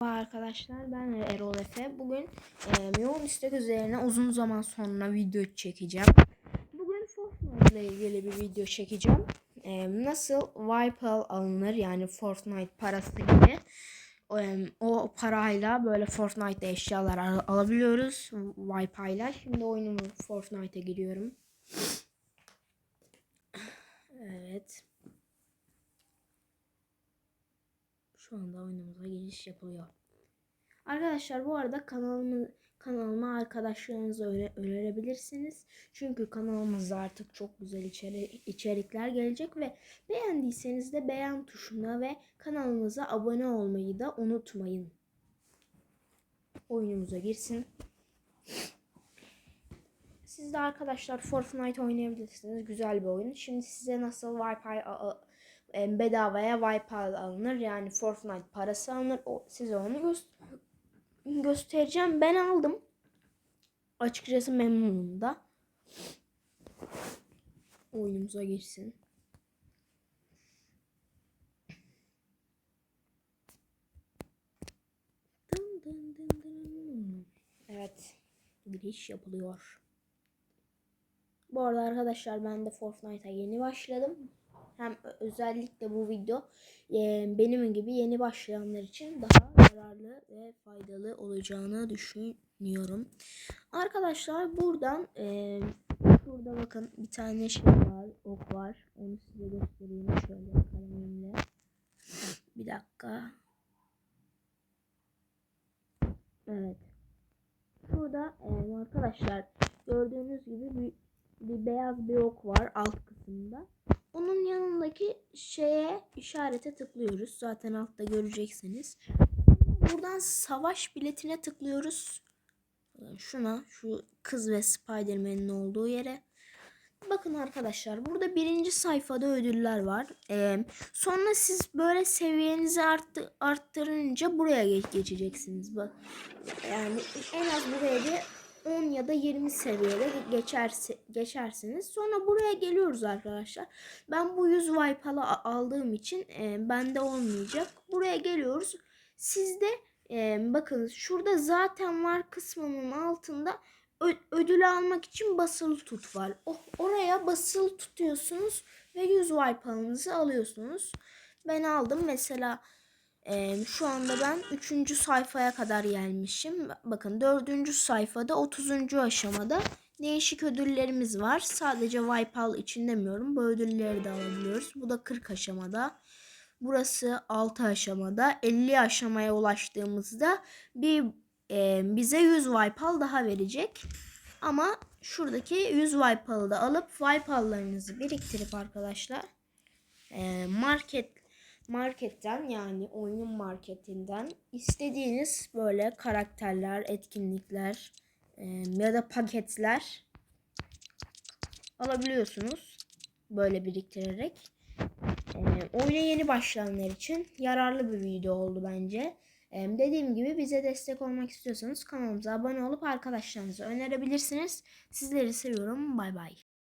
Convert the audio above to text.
Merhaba arkadaşlar ben Erol Efe. Bugün e, yoğun istek üzerine uzun zaman sonra video çekeceğim. Bugün Fortnite ile ilgili bir video çekeceğim. E, nasıl Vipal alınır yani Fortnite parası gibi. E, o parayla böyle Fortnite eşyalar al- alabiliyoruz Vipal'la. Şimdi oyunumu Fortnite'a giriyorum. Evet. Şu anda oyunumuza giriş yapılıyor. Arkadaşlar bu arada kanalımı kanalıma arkadaşlarınıza öne- önerebilirsiniz. Çünkü kanalımızda artık çok güzel içeri, içerikler gelecek ve beğendiyseniz de beğen tuşuna ve kanalımıza abone olmayı da unutmayın. Oyunumuza girsin. Siz de arkadaşlar Fortnite oynayabilirsiniz. Güzel bir oyun. Şimdi size nasıl Wi-Fi bedavaya Wi-Fi alınır. Yani Fortnite parası alınır. O, size onu gö- göstereceğim. Ben aldım. Açıkçası memnunum da. Oyunumuza dın. Evet. Giriş yapılıyor. Bu arada arkadaşlar ben de Fortnite'a yeni başladım. Hem özellikle bu video e, benim gibi yeni başlayanlar için daha yararlı ve faydalı olacağını düşünüyorum. Arkadaşlar buradan e, şurada bakın bir tane şey var, ok var. Onu size göstereyim şöyle kalemimle. Bir dakika. Evet. Şurada e, arkadaşlar gördüğünüz gibi bir, bir beyaz bir ok var alt kısımda. Onun yanındaki şeye işarete tıklıyoruz. Zaten altta göreceksiniz. Buradan savaş biletine tıklıyoruz. Şuna şu kız ve Spider-Man'in olduğu yere. Bakın arkadaşlar burada birinci sayfada ödüller var. Ee, sonra siz böyle seviyenizi arttı, arttırınca buraya geç, geçeceksiniz. Yani en az buraya bir 10 ya da 20 seviyede geçerse, geçersiniz. Sonra buraya geliyoruz arkadaşlar. Ben bu 100 Vipe'lı aldığım için e, bende olmayacak. Buraya geliyoruz. Sizde e, bakın şurada zaten var kısmının altında ödül almak için basılı tut var. O, oraya basılı tutuyorsunuz ve 100 Vipe'ınızı alıyorsunuz. Ben aldım mesela ee, şu anda ben 3. sayfaya kadar gelmişim. Bakın 4. sayfada 30. aşamada değişik ödüllerimiz var. Sadece Wipeout için demiyorum. Bu ödülleri de alabiliyoruz. Bu da 40 aşamada. Burası 6 aşamada. 50 aşamaya ulaştığımızda bir e, bize 100 Wipeout daha verecek. Ama şuradaki 100 Wipeout'u da alıp Wipeout'larınızı biriktirip arkadaşlar e, market marketten yani oyunun marketinden istediğiniz böyle karakterler, etkinlikler e, ya da paketler alabiliyorsunuz. Böyle biriktirerek. E, oyuna yeni başlayanlar için yararlı bir video oldu bence. E, dediğim gibi bize destek olmak istiyorsanız kanalımıza abone olup arkadaşlarınıza önerebilirsiniz. Sizleri seviyorum. Bay bay.